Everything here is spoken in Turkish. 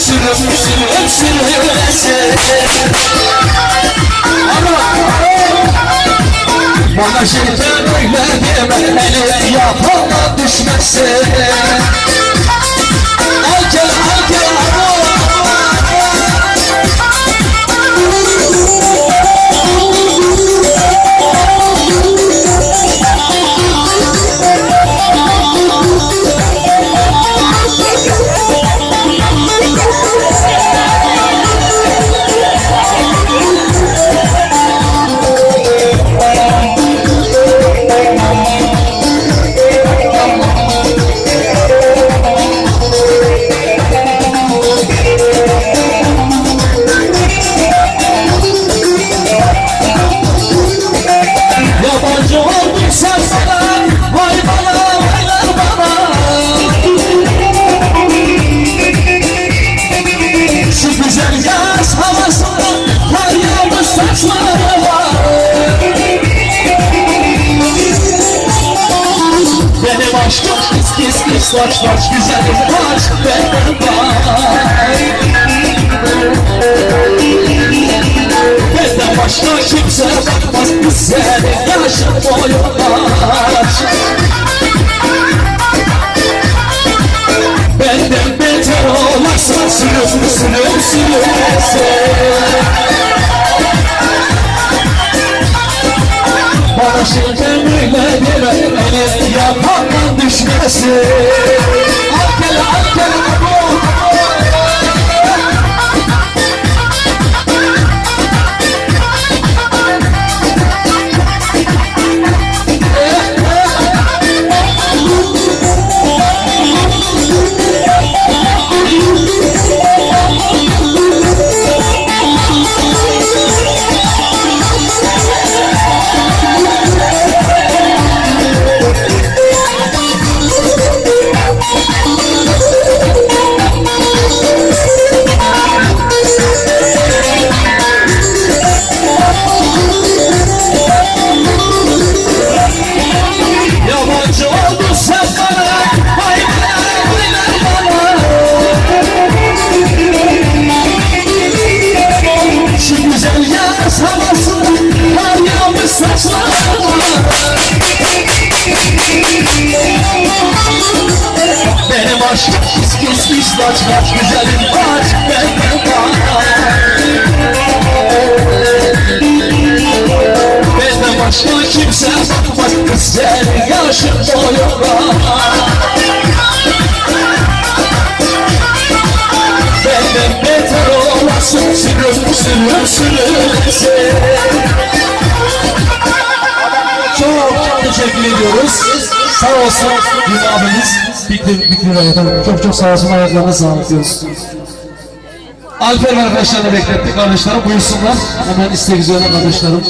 sürüm sürüm sürülesin Bana şeytan öyle deme Hele düşmesin saç saç Güzelim var benim var Benden başka kimse bakmaz Senin yaşın boyu var Benden beter olarsan Sürüm sürüm sürülesin Bana দেশে আজকাল আজকাল saçlarıma Benim aşkım pis pis pis saç Güzelim var benden var Benden başka kimse bakmaz senin yaşın boyuna Benden beter olasın Sürüm sürüm sürülesin Çok teşekkür ediyoruz. Sağ olsun Gül abimiz. Fikri, Fikri Bey. Çok çok sağ olsun. Ayaklarına sağlık diyoruz. Alper arkadaşlarını beklettik kardeşlerim. Buyursunlar. Hemen istek üzerine kardeşlerim.